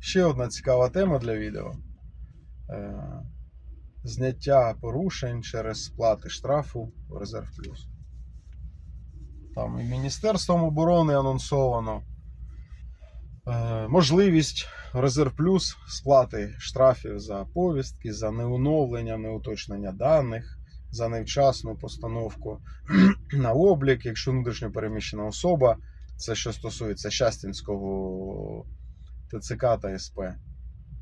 Ще одна цікава тема для відео. Е, Зняття порушень через сплати штрафу в Резерв Плюс. Там і Міністерством оборони анонсовано е, можливість Резерв Плюс сплати штрафів за повістки, за неоновлення, неуточнення даних, за невчасну постановку на облік, якщо внутрішньо переміщена особа. Це що стосується Щастінського ТЦК та СП.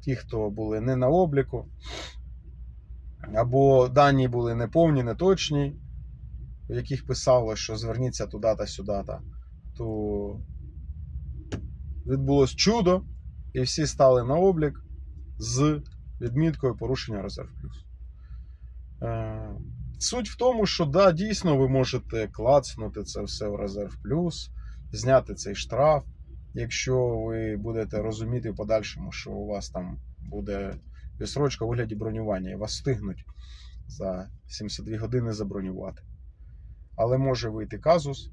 Ті, хто були не на обліку, або дані були неповні, неточні, в яких писало, що зверніться туди та сюди, то відбулось чудо, і всі стали на облік з відміткою порушення резерв плюс. Е, Суть в тому, що да, дійсно ви можете клацнути це все в резерв плюс, зняти цей штраф, якщо ви будете розуміти в подальшому, що у вас там буде відсрочка у вигляді бронювання, і вас встигнуть за 72 години забронювати. Але може вийти казус.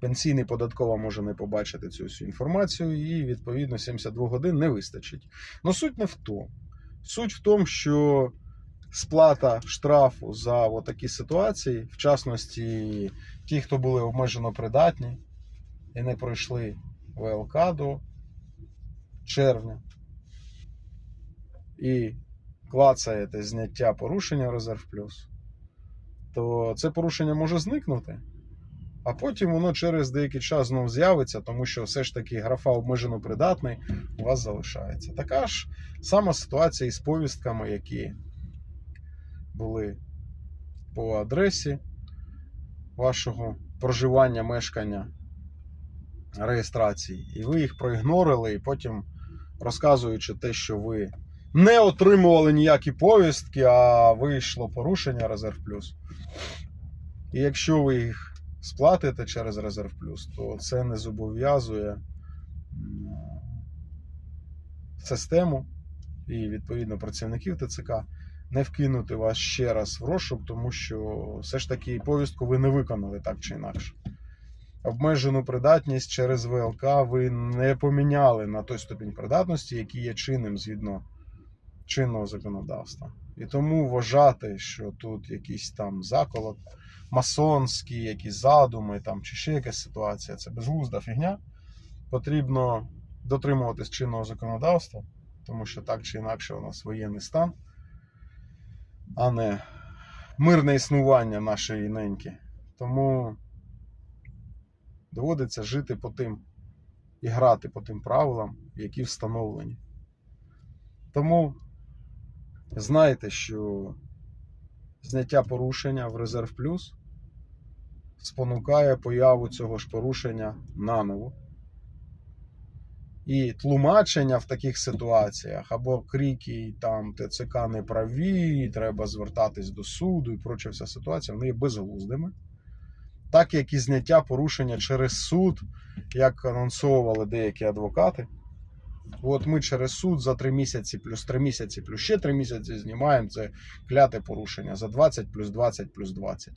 Пенсійний податкова може не побачити цю всю інформацію, і відповідно 72 годин не вистачить. Ну суть не в тому. Суть в тому, що сплата штрафу за такі ситуації, в частності ті, хто були обмежено придатні і не пройшли ВЛК до червня, і клацаєте зняття порушення резерв плюс, то це порушення може зникнути. А потім воно через деякий час знов з'явиться, тому що все ж таки графа обмежено придатний у вас залишається. Така ж сама ситуація із повістками, які були по адресі вашого проживання, мешкання, реєстрації, і ви їх проігнорили, і потім розказуючи те, що ви не отримували ніякі повістки, а вийшло порушення Резерв Плюс. І якщо ви їх сплатите через Резерв Плюс, то це не зобов'язує систему і відповідно працівників ТЦК не вкинути вас ще раз в розшук, тому що все ж таки повістку ви не виконали так чи інакше. Обмежену придатність через ВЛК ви не поміняли на той ступінь придатності, який є чинним згідно чинного законодавства. І тому вважати, що тут якийсь там заколот, масонський, якісь задуми там, чи ще якась ситуація, це безглузда фігня. Потрібно дотримуватись чинного законодавства, тому що так чи інакше у нас воєнний стан, а не мирне існування нашої неньки. Тому доводиться жити по тим і грати по тим правилам, які встановлені. Тому знайте, що зняття порушення в резерв плюс спонукає появу цього ж порушення наново. І тлумачення в таких ситуаціях або крики там ТЦК не праві, треба звертатись до суду і проча вся ситуація, вони є безглуздими. Так як і зняття порушення через суд, як анонсовували деякі адвокати. От ми через суд за 3 місяці, плюс 3 місяці, плюс ще 3 місяці знімаємо це кляте порушення за 20 плюс 20 плюс 20.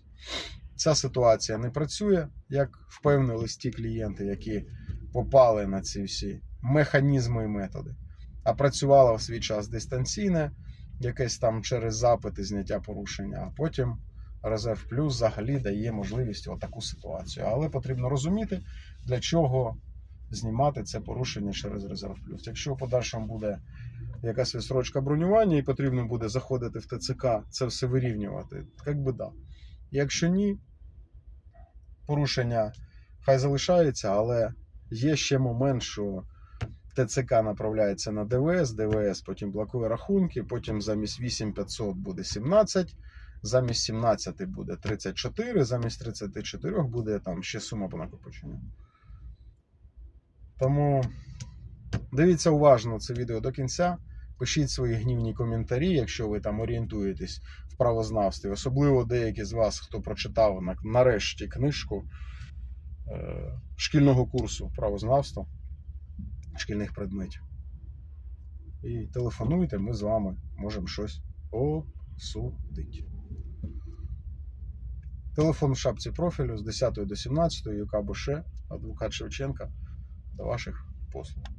Ця ситуація не працює, як впевнились ті клієнти, які попали на ці всі механізми і методи. А працювала в свій час дистанційне, якесь там через запити зняття порушення, а потім Резерв Плюс взагалі дає можливість отаку ситуацію. Але потрібно розуміти, для чого знімати це порушення через Резерв Плюс. Якщо в подальшому буде якась відсрочка бронювання і потрібно буде заходити в ТЦК, це все вирівнювати, як би да. Якщо ні, порушення хай залишається, але є ще момент, що ТЦК направляється на ДВС, ДВС потім блокує рахунки, потім замість 8500 буде 17, замість 17 буде 34, замість 34 буде там ще сума по накопиченню. Тому дивіться уважно це відео до кінця. Пишіть свої гнівні коментарі, якщо ви там орієнтуєтесь в правознавстві. Особливо деякі з вас, хто прочитав нарешті книжку е, шкільного курсу правознавства, шкільних предметів. І телефонуйте, ми з вами можемо щось обсудити. Телефон в шапці профілю з 10 до 17, ЮК буше адвокат Шевченка до ваших послуг.